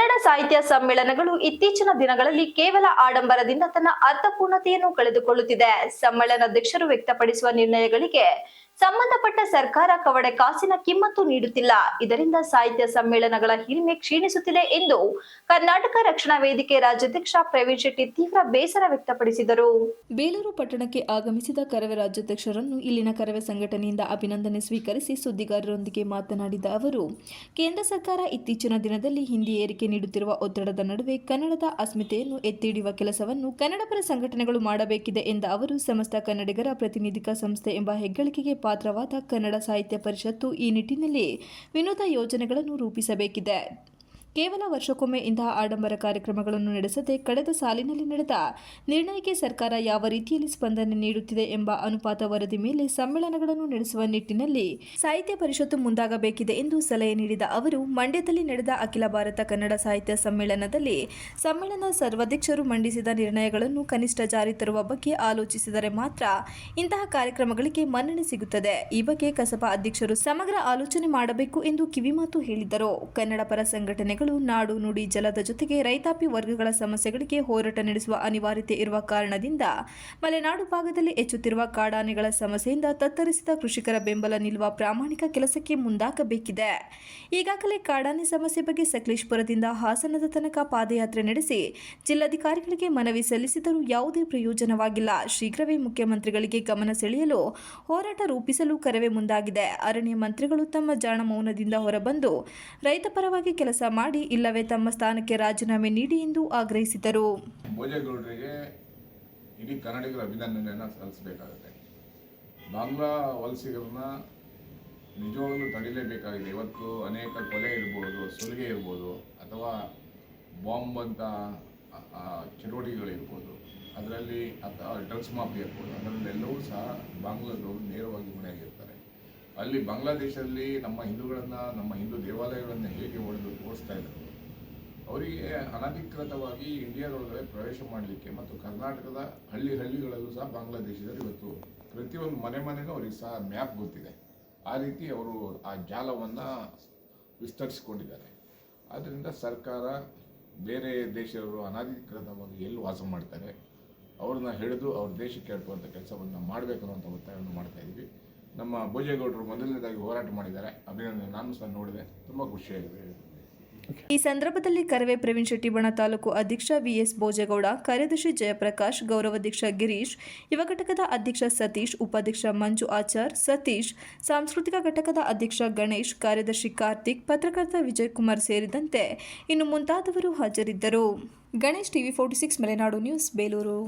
ಸಾಹಿತ್ಯ ಸಮ್ಮೇಳನಗಳು ಇತ್ತೀಚಿನ ದಿನಗಳಲ್ಲಿ ಕೇವಲ ಆಡಂಬರದಿಂದ ತನ್ನ ಅರ್ಥಪೂರ್ಣತೆಯನ್ನು ಕಳೆದುಕೊಳ್ಳುತ್ತಿದೆ. ಸಮ್ಮೇಳನಾಧ್ಯಕ್ಷರು ವ್ಯಕ್ತಪಡಿಸುವ ನಿರ್ಣಯಗಳಿಗೆ ಸಂಬಂಧಪಟ್ಟ ಸರ್ಕಾರ ಕವಡೆ ಕಾಸಿನ ಕಿಮ್ಮತ್ತು ನೀಡುತ್ತಿಲ್ಲ. ಇದರಿಂದ ಸಾಹಿತ್ಯ ಸಮ್ಮೇಳನಗಳ ಹಿರಿಮೆ ಕ್ಷೀಣಿಸುತ್ತಿದೆ ಎಂದು ಕರ್ನಾಟಕ ರಕ್ಷಣಾ ವೇದಿಕೆ ರಾಜ್ಯಾಧ್ಯಕ್ಷ ಪ್ರವೀಣ್ ಶೆಟ್ಟಿ ತೀವ್ರ ಬೇಸರ ವ್ಯಕ್ತಪಡಿಸಿದರು. ಬೇಲೂರು ಪಟ್ಟಣಕ್ಕೆ ಆಗಮಿಸಿದ ಕರವೇ ರಾಜ್ಯಾಧ್ಯಕ್ಷರನ್ನು ಇಲ್ಲಿನ ಕರವೇ ಸಂಘಟನೆಯಿಂದ ಅಭಿನಂದನೆ ಸ್ವೀಕರಿಸಿ ಸುದ್ದಿಗಾರರೊಂದಿಗೆ ಮಾತನಾಡಿದ ಅವರು, ಕೇಂದ್ರ ಸರ್ಕಾರ ಇತ್ತೀಚಿನ ದಿನದಲ್ಲಿ ಹಿಂದಿ ಏರಿಕೆ ನೀಡುತ್ತಿರುವ ಒತ್ತಡದ ನಡುವೆ ಕನ್ನಡದ ಅಸ್ಮಿತೆಯನ್ನು ಎತ್ತಿ ಹಿಡಿಯುವ ಕೆಲಸವನ್ನು ಕನ್ನಡಪರ ಸಂಘಟನೆಗಳು ಮಾಡಬೇಕಿದೆ ಎಂದ ಅವರು, ಸಮಸ್ತ ಕನ್ನಡಿಗರ ಪ್ರತಿನಿಧಿಕ ಸಂಸ್ಥೆ ಎಂಬ ಹೆಗ್ಗಳಿಕೆಗೆ ಪಾತ್ರವಾದ ಕನ್ನಡ ಸಾಹಿತ್ಯ ಪರಿಷತ್ತು ಈ ನಿಟ್ಟಿನಲ್ಲಿ ವಿನೂತ ಯೋಜನೆಗಳನ್ನು ರೂಪಿಸಬೇಕಿದೆ. ಕೇವಲ ವರ್ಷಕ್ಕೊಮ್ಮೆ ಇಂತಹ ಆಡಂಬರ ಕಾರ್ಯಕ್ರಮಗಳನ್ನು ನಡೆಸದೆ ಕಳೆದ ಸಾಲಿನಲ್ಲಿ ನಡೆದ ನಿರ್ಣಯಕ್ಕೆ ಸರ್ಕಾರ ಯಾವ ರೀತಿಯಲ್ಲಿ ಸ್ಪಂದನೆ ನೀಡುತ್ತಿದೆ ಎಂಬ ಅನುಪಾತ ವರದಿ ಮೇಲೆ ಸಮ್ಮೇಳನಗಳನ್ನು ನಡೆಸುವ ನಿಟ್ಟಿನಲ್ಲಿ ಸಾಹಿತ್ಯ ಪರಿಷತ್ತು ಮುಂದಾಗಬೇಕಿದೆ ಎಂದು ಸಲಹೆ ನೀಡಿದ ಅವರು, ಮಂಡ್ಯದಲ್ಲಿ ನಡೆದ ಅಖಿಲ ಭಾರತ ಕನ್ನಡ ಸಾಹಿತ್ಯ ಸಮ್ಮೇಳನದಲ್ಲಿ ಸಮ್ಮೇಳನ ಸರ್ವಾಧ್ಯಕ್ಷರು ಮಂಡಿಸಿದ ನಿರ್ಣಯಗಳನ್ನು ಕನಿಷ್ಠ ಜಾರಿ ತರುವ ಬಗ್ಗೆ ಆಲೋಚಿಸಿದರೆ ಮಾತ್ರ ಇಂತಹ ಕಾರ್ಯಕ್ರಮಗಳಿಗೆ ಮನ್ನಣೆ ಸಿಗುತ್ತದೆ. ಈ ಬಗ್ಗೆ ಕಸಬಾ ಅಧ್ಯಕ್ಷರು ಸಮಗ್ರ ಆಲೋಚನೆ ಮಾಡಬೇಕು ಎಂದು ಕಿವಿಮಾತು ಹೇಳಿದರು. ಕನ್ನಡ ಪರ ಸಂಘಟನೆಗಳು ನಾಡು, ನುಡಿ, ಜಲದ ಜೊತೆಗೆ ರೈತಾಪಿ ವರ್ಗಗಳ ಸಮಸ್ಯೆಗಳಿಗೆ ಹೋರಾಟ ನಡೆಸುವ ಅನಿವಾರ್ಯತೆ ಇರುವ ಕಾರಣದಿಂದ ಮಲೆನಾಡು ಭಾಗದಲ್ಲಿ ಹೆಚ್ಚುತ್ತಿರುವ ಕಾಡಾನೆಗಳ ಸಮಸ್ಯೆಯಿಂದ ತತ್ತರಿಸಿದ ಕೃಷಿಕರ ಬೆಂಬಲ ನಿಲ್ಲುವ ಪ್ರಾಮಾಣಿಕ ಕೆಲಸಕ್ಕೆ ಮುಂದಾಗಬೇಕಿದೆ. ಈಗಾಗಲೇ ಕಾಡಾನೆ ಸಮಸ್ಯೆ ಬಗ್ಗೆ ಸಕಲೇಶ್ಪುರದಿಂದ ಹಾಸನದ ತನಕ ಪಾದಯಾತ್ರೆ ನಡೆಸಿ ಜಿಲ್ಲಾಧಿಕಾರಿಗಳಿಗೆ ಮನವಿ ಸಲ್ಲಿಸಿದರೂ ಯಾವುದೇ ಪ್ರಯೋಜನವಾಗಿಲ್ಲ. ಶೀಘ್ರವೇ ಮುಖ್ಯಮಂತ್ರಿಗಳಿಗೆ ಗಮನ ಸೆಳೆಯಲು ಹೋರಾಟ ರೂಪಿಸಲು ಕರವೇ ಮುಂದಾಗಿದೆ. ಅರಣ್ಯ ಮಂತ್ರಿಗಳು ತಮ್ಮ ಜಾಣ ಮೌನದಿಂದ ಹೊರಬಂದು ರೈತ ಪರವಾಗಿ ಕೆಲಸ ಮಾಡಿ ಇಲ್ಲವೇ ತಮ್ಮ ಸ್ಥಾನಕ್ಕೆ ರಾಜೀನಾಮೆ ನೀಡಿ ಎಂದು ಆಗ್ರಹಿಸಿದರು. ಭೋಜೇಗೌಡರಿಗೆ ಇಡೀ ಕನ್ನಡಿಗರ ಅಭಿನಂದನೆಯನ್ನು ಸಲ್ಲಿಸಬೇಕಾಗುತ್ತೆ. ಬಾಂಗ್ಲಾ ವಲಸಿಗರನ್ನ ನಿಜವಾಗಲೂ ತಡಿಲೇಬೇಕಾಗಿದೆ. ಇವತ್ತು ಅನೇಕ ಕೊಲೆ ಇರ್ಬೋದು, ಸುಲಿಗೆ ಇರ್ಬೋದು, ಅಥವಾ ಬಾಂಬ್ ಅಂತ ಚಟುವಟಿಕೆಗಳಿರ್ಬೋದು ಅದರಲ್ಲಿ ಅಥವಾ ಡ್ರಗ್ಸ್ ಮಾಫಿ ಇರ್ಬೋದು, ಅದರಲ್ಲೆಲ್ಲವೂ ಸಹ ಬಾಂಗ್ಲಾದವರು ನೇರವಾಗಿ ಹೊಣೆಯಾಗಿರ್ತಾರೆ. ಅಲ್ಲಿ ಬಾಂಗ್ಲಾದೇಶದಲ್ಲಿ ನಮ್ಮ ಹಿಂದೂಗಳನ್ನು, ನಮ್ಮ ಹಿಂದೂ ದೇವಾಲಯಗಳನ್ನು ಹೇಗೆ ಹೊಡೆದು ತೋರಿಸ್ತಾ ಇದ್ರು? ಅವರಿಗೆ ಅನಧಿಕೃತವಾಗಿ ಇಂಡಿಯಾದೊಳಗಡೆ ಪ್ರವೇಶ ಮಾಡಲಿಕ್ಕೆ ಮತ್ತು ಕರ್ನಾಟಕದ ಹಳ್ಳಿ ಹಳ್ಳಿಗಳಲ್ಲೂ ಸಹ ಬಾಂಗ್ಲಾದೇಶದಲ್ಲಿ ಇವತ್ತು ಪ್ರತಿಯೊಂದು ಮನೆ ಮನೆಗೂ ಅವರಿಗೆ ಸಹ ಮ್ಯಾಪ್ ಗೊತ್ತಿದೆ. ಆ ರೀತಿ ಅವರು ಆ ಜಾಲವನ್ನು ವಿಸ್ತರಿಸಿಕೊಂಡಿದ್ದಾರೆ. ಆದ್ದರಿಂದ ಸರ್ಕಾರ ಬೇರೆ ದೇಶದವರು ಅನಧಿಕೃತವಾಗಿ ಎಲ್ಲಿ ವಾಸ ಮಾಡ್ತಾರೆ, ಅವ್ರನ್ನ ಹಿಡಿದು ಅವ್ರ ದೇಶಕ್ಕೆ ಅಟ್ಟುವಂಥ ಕೆಲಸವನ್ನು ಮಾಡಬೇಕು ಅನ್ನೋಂಥ ಒತ್ತಾಯವನ್ನು ಮಾಡ್ತಾ ಇದ್ವಿ. ನಮ್ಮ ಭೋಜೇಗೌಡರು ಮೊದಲನೇದಾಗಿ ಹೋರಾಟ ಮಾಡಿದ್ದಾರೆ. ಅಭಿನಂದನೆ. ನಾನು ಸಹ ನೋಡಿದೆ. ತುಂಬ ಖುಷಿಯಾಗಿದೆ. ಈ ಸಂದರ್ಭದಲ್ಲಿ ಕರವೇ ಪ್ರವೀಣ್ ಶೆಟ್ಟಿ ಬಣ ತಾಲೂಕು ಅಧ್ಯಕ್ಷ ವಿಎಸ್ ಭೋಜೇಗೌಡ, ಕಾರ್ಯದರ್ಶಿ ಜಯಪ್ರಕಾಶ್ ಗೌರವಾಧ್ಯಕ್ಷ ಗಿರೀಶ್, ಯುವ ಘಟಕದ ಅಧ್ಯಕ್ಷ ಸತೀಶ್, ಉಪಾಧ್ಯಕ್ಷ ಮಂಜು ಆಚಾರ್, ಸತೀಶ್, ಸಾಂಸ್ಕೃತಿಕ ಘಟಕದ ಅಧ್ಯಕ್ಷ ಗಣೇಶ್, ಕಾರ್ಯದರ್ಶಿ ಕಾರ್ತಿಕ್, ಪತ್ರಕರ್ತ ವಿಜಯ್ ಕುಮಾರ್ ಸೇರಿದಂತೆ ಇನ್ನು ಮುಂತಾದವರು ಹಾಜರಿದ್ದರು. Ganesh TV forty six, Malenadu news, Belur.